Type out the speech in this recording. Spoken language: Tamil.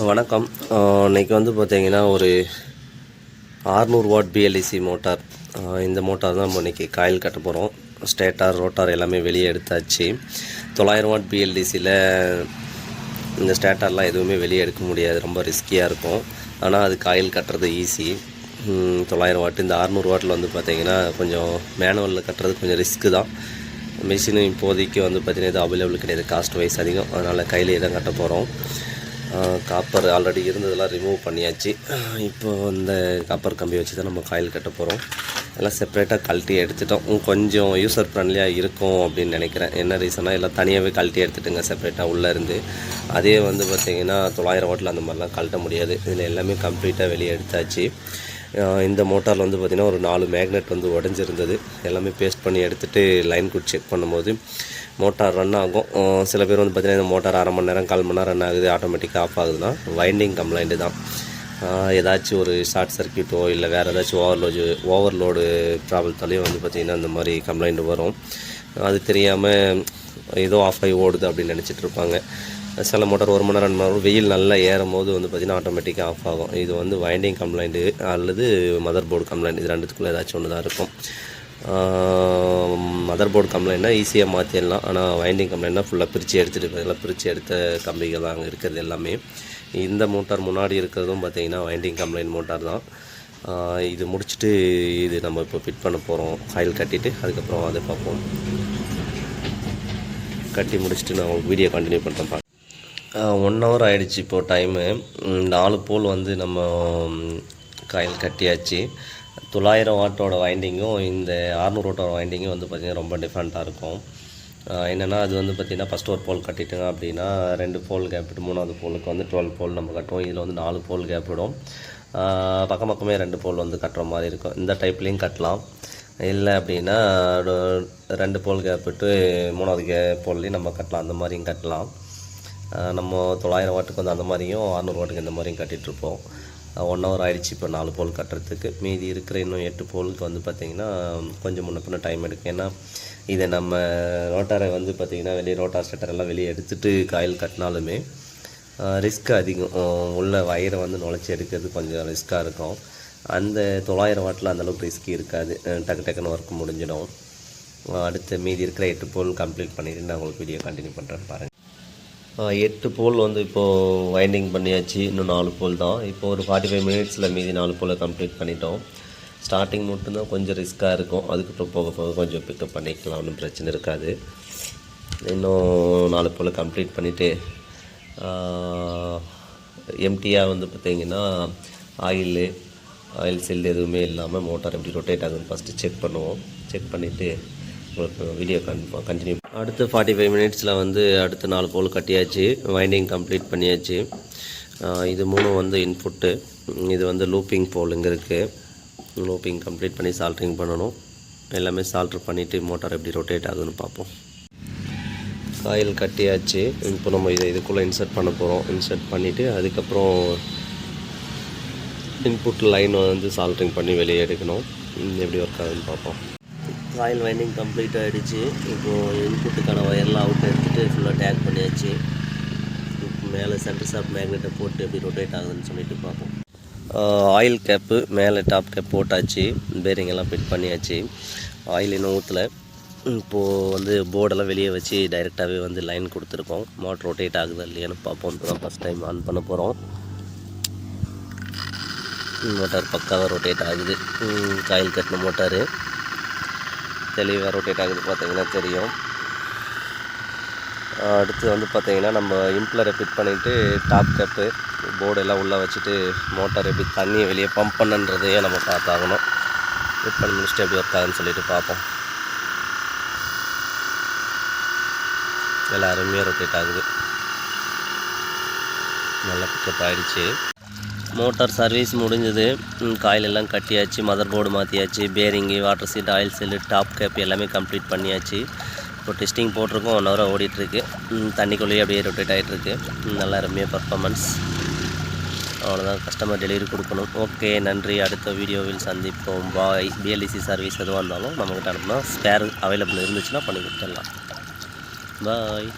வணக்கம். இன்றைக்கி வந்து பார்த்திங்கன்னா ஒரு 600 வாட் பிஎல்இசி மோட்டார் இந்த மோட்டார் தான் நம்ம இன்றைக்கி காயில் கட்ட போகிறோம் ஸ்டேட்டார் ரோட்டார் எல்லாமே வெளியே எடுத்தாச்சு. தொள்ளாயிரம் வாட் பிஎல்டிசியில் இந்த ஸ்டேட்டார்லாம் எதுவுமே வெளியே எடுக்க முடியாது. ரொம்ப ரிஸ்கியாக இருக்கும். ஆனால் அது காயில் கட்டுறது ஈஸி தொள்ளாயிரம் வாட். இந்த 600 வாட்டில் வந்து பார்த்திங்கன்னா கொஞ்சம் மேனுவலில் கட்டுறது கொஞ்சம் ரிஸ்க்கு தான். மிஷினும் இப்போதைக்கு வந்து பார்த்தீங்கன்னா இது அவைலபிள் கிடையாது. காஸ்ட் வைஸ் அதிகம். அதனால் கையிலே தான் கட்ட போகிறோம் காப்பர் ஆல்ரெடி இருந்ததெல்லாம் ரிமூவ் பண்ணியாச்சு. இப்போ இந்த காப்பர் கம்பி வச்சு தான் நம்ம காயில் கட்ட போகிறோம் எல்லாம் செப்பரேட்டாக கழட்டி எடுத்துட்டோம். கொஞ்சம் யூசர் ஃப்ரெண்ட்லியாக இருக்கும் அப்படின்னு நினைக்கிறேன். என்ன ரீசனாக எல்லாம் தனியாகவே கழட்டி எடுத்துட்டுங்க செப்பரேட்டாக உள்ளே இருந்து. அதே வந்து பார்த்திங்கன்னா தொள்ளாயிரம் ஓட்டில் அந்த மாதிரிலாம் கழட்ட முடியாது. இதில் எல்லாமே கம்ப்ளீட்டாக வெளியே எடுத்தாச்சு. இந்த மோட்டாரில் வந்து பார்த்திங்கன்னா ஒரு நாலு மேக்னெட் வந்து உடஞ்சிருந்தது. எல்லாமே பேஸ்ட் பண்ணி எடுத்துகிட்டு லைன் குட் செக் பண்ணும்போது மோட்டார் ரன் ஆகும். சில பேர் வந்து பார்த்திங்கன்னா இந்த மோட்டார் அரை மணி நேரம் கால் மணி நேரம் ரன் ஆகுது ஆட்டோமேட்டிக்காக ஆஃப் ஆகுதுன்னா வைண்டிங் கம்ப்ளைண்ட்டு தான். ஏதாச்சும் ஒரு ஷார்ட் சர்க்யூட்டோ இல்லை வேறு ஏதாச்சும் ஓவர்லோடு ஓவர்லோடு ப்ராப்ளத்தாலேயும் வந்து பார்த்திங்கன்னா இந்த மாதிரி கம்ப்ளைண்ட் வரும். அது தெரியாமல் ஏதோ ஆஃப் ஆகி ஓடுது அப்படின்னு நினச்சிட்டு இருப்பாங்க. சில மோட்டார் ஒரு மணி நேரம் ரெண்டு மணி நேரம் வெயில் நல்லா ஏறும் போது வந்து பார்த்திங்கன்னா ஆட்டோமேட்டிக்காக ஆஃப் ஆகும். இது வந்து வைண்டிங் கம்ப்ளைண்ட்டு அல்லது மதர் போர்டு கம்ப்ளைண்ட் இது ரெண்டுத்துக்குள்ளே ஏதாச்சும் ஒன்று தான் இருக்கும் மதர் போர்டு கம்ப்ளைண்ட்னா ஈஸியாக மாற்றிடலாம் ஆனால் வைண்டிங் கம்ப்ளைண்ட்னா ஃபுல்லாக பிரித்து எடுத்துகிட்டு எல்லாம் பிரித்து எடுத்த கம்பிகள் தான் அங்கே இருக்கிறது எல்லாமே. இந்த மோட்டார் முன்னாடி இருக்கிறதும் பார்த்திங்கன்னா வைண்டிங் கம்ப்ளைண்ட் மோட்டார் தான். இது முடிச்சுட்டு இது நம்ம இப்போ ஃபிட் பண்ண போகிறோம் ஆயில் கட்டிட்டு அதுக்கப்புறம் அதை பார்ப்போம். கட்டி முடிச்சுட்டு நான் உங்களுக்கு வீடியோ கண்டினியூ பண்ணுறேன் ஒன் ஹவர் ஆகிடுச்சு இப்போது டைமு நாலு போல் வந்து நம்ம காயில் கட்டியாச்சு. தொள்ளாயிரம் வாட்டோட வைண்டிங்கும் இந்த ஆறுநூறு வாட்டோட வைண்டிங்கும் வந்து பார்த்திங்கன்னா ரொம்ப டிஃப்ரெண்ட்டாக இருக்கும். என்னென்னா அது வந்து பார்த்திங்கன்னா ஃபஸ்ட் ஒரு போல் கட்டிட்டோம் அப்படின்னா ரெண்டு போல் கேப் விட்டு மூணாவது போலுக்கு வந்து டுவெல் போல் நம்ம கட்டுவோம். இதில் வந்து நாலு போல் கேப் விடும். பக்கம் பக்கமே ரெண்டு போல் வந்து கட்டுற மாதிரி இருக்கும். இந்த டைப்லேயும் கட்டலாம். இல்லை அப்படின்னா ரெண்டு போல் கேப் விட்டு மூணாவது கே போல்லையும் நம்ம கட்டலாம். அந்த மாதிரியும் கட்டலாம். நம்ம தொள்ளாயிரம் வாட்டுக்கு வந்து அந்த மாதிரியும் அறநூறு வாட்டுக்கு இந்த மாதிரியும் கட்டிகிட்ருப்போம் ஒன் ஹவர் ஆயிடுச்சு இப்போ நாலு போல் கட்டுறதுக்கு. மீதி இருக்கிற இன்னும் எட்டு போலுக்கு வந்து பார்த்திங்கன்னா கொஞ்சம் முன்ன பின்ன டைம் எடுக்கும். ஏன்னா இதை நம்ம ரோட்டாரை வந்து பார்த்திங்கன்னா வெளியே ரோட்டார் ஸ்டெட்டர் எல்லாம் வெளியே எடுத்துட்டு காயில் கட்டினாலுமே ரிஸ்க் அதிகம். உள்ள வயரை வந்து நுழைச்சி எடுக்கிறது கொஞ்சம் ரிஸ்க்காக இருக்கும். அந்த தொள்ளாயிரம் வாட்டில் அந்தளவுக்கு ரிஸ்க் இருக்காது. டக்கு டக்குன்னு ஒர்க் முடிஞ்சிடும். அடுத்து அடுத்த மீதி இருக்கிற எட்டு போல் கம்ப்ளீட் பண்ணிவிட்டு நான் உங்களுக்கு வீடியோ கண்டினியூ பண்ணுறேன் பாருங்கள் எட்டு போல் வந்து இப்போது வைண்டிங் பண்ணியாச்சு. இன்னும் நாலு போல் தான். இப்போ ஒரு ஃபார்ட்டி ஃபைவ் மினிட்ஸில் மீதி நாலு போல் கம்ப்ளீட் பண்ணிட்டோம். ஸ்டார்டிங் மட்டும்தான் கொஞ்சம் ரிஸ்க்காக இருக்கும். அதுக்கப்புறம் போக போக கொஞ்சம் பிக்கப் பண்ணிக்கலாம். ஒன்றும் பிரச்சனை இருக்காது. இன்னும் நாலு போல் கம்ப்ளீட் பண்ணிவிட்டு எம்டியாக வந்து பார்த்திங்கன்னா ஆயிலு ஆயில் செல் எதுவுமே இல்லாமல் மோட்டார் எப்படி ரொட்டேட் ஆகுதுன்னு ஃபஸ்ட்டு செக் பண்ணுவோம். செக் பண்ணிவிட்டு உங்களுக்கு வீடியோ கன் கண்டினியூ அடுத்து ஃபார்ட்டி ஃபைவ் மினிட்ஸில் வந்து அடுத்த நாலு போல் கட்டியாச்சு. வைண்டிங் கம்ப்ளீட் பண்ணியாச்சு. இது மூணும் வந்து இன்புட்டு இது வந்து லூப்பிங் போல் இங்கே இருக்குது லூப்பிங் கம்ப்ளீட் பண்ணி சால்ட்ரிங் பண்ணணும். எல்லாமே சால்ட்ரு பண்ணிவிட்டு மோட்டார் எப்படி ரொட்டேட் ஆகுதுன்னு பார்ப்போம். காயில் கட்டியாச்சு. இப்போ நம்ம இதை இதுக்குள்ளே இன்சர்ட் பண்ண போகிறோம் இன்சர்ட் பண்ணிவிட்டு அதுக்கப்புறம் இன்புட் லைன் வந்து சால்ட்ரிங் பண்ணி வெளியே எடுக்கணும். எப்படி ஒர்க் ஆகுதுன்னு பார்ப்போம். காயில் வைண்டிங் கம்ப்ளீட் ஆகிடுச்சு இப்போது இன்புட்டுக்கான ஒயர்லாம் அவுட் எடுத்துகிட்டு ஃபுல்லாக டேக் பண்ணியாச்சு. இப்போ மேலே சென்டர் ஷாப் மேக்னெட்டை போட்டு எப்படி ரொட்டேட் ஆகுதுன்னு சொல்லிட்டு பார்ப்போம். ஆயில் கேப்பு மேலே டாப் கேப் போட்டாச்சு. பேரிங் எல்லாம் ஃபிட் பண்ணியாச்சு. ஆயில் இன்னும் ஊற்றலை இப்போது வந்து போர்டெல்லாம் வெளியே வச்சு டைரெக்டாகவே வந்து லைன் கொடுத்துருக்கோம். மோட்டர் ரொட்டேட் ஆகுதா இல்லையான்னு பார்ப்போம். இப்போ தான் ஃபஸ்ட் டைம் ஆன் பண்ண போகிறோம் மோட்டார் பக்காவாக ரொட்டேட் ஆகுது. காயில் கட்டின மோட்டாரு தெளிவாக ரொட்டேட் ஆகுது பார்த்தீங்கன்னா தெரியும். அடுத்து வந்து பார்த்தீங்கன்னா நம்ம இம்ப்ளரை ஃபிட் பண்ணிவிட்டு டாப் கேப்பு போர்டு எல்லாம் உள்ளே வச்சுட்டு மோட்டார் எப்படி தண்ணியை வெளியே பம்ப் பண்ணுன்றதையே நம்ம பார்த்தாகணும். ஃபிட் பண்ணி முடிச்சுட்டு எப்படி ஒர்க் ஆகுதுன்னு சொல்லிட்டு பார்ப்போம். எல்லாம் அருமையாக ரொட்டேட் ஆகுது. நல்லா பிக்கப் ஆகிடுச்சி மோட்டார் சர்வீஸ் முடிஞ்சது. காயிலெல்லாம் காயில் எல்லாம் கட்டியாச்சு மதர் போர்டு மாற்றியாச்சு bearing water seat oil cell top cap எல்லாமே கம்ப்ளீட் பண்ணியாச்சு. இப்போ டெஸ்டிங் போட்டிருக்கோம் ஒன் ஹவராக ஓடிட்டுருக்கு. தண்ணிக்குள்ளேயே அப்படியே ரொட்டேட் ஆகிட்டுருக்கு நல்லா அருமையாக பர்ஃபாமன்ஸ் அவ்வளோதான் கஸ்டமர் டெலிவரி கொடுக்கணும். ஓகே நன்றி. அடுத்த வீடியோவில் சந்திப்போம். பாய் பிஎல்இசி சர்வீஸ் எதுவாக இருந்தாலும் நம்மக்கிட்ட அனுப்புனா ஸ்பேர் அவைலபிள் இருந்துச்சுன்னா பண்ணி கொடுத்துடலாம். பாய்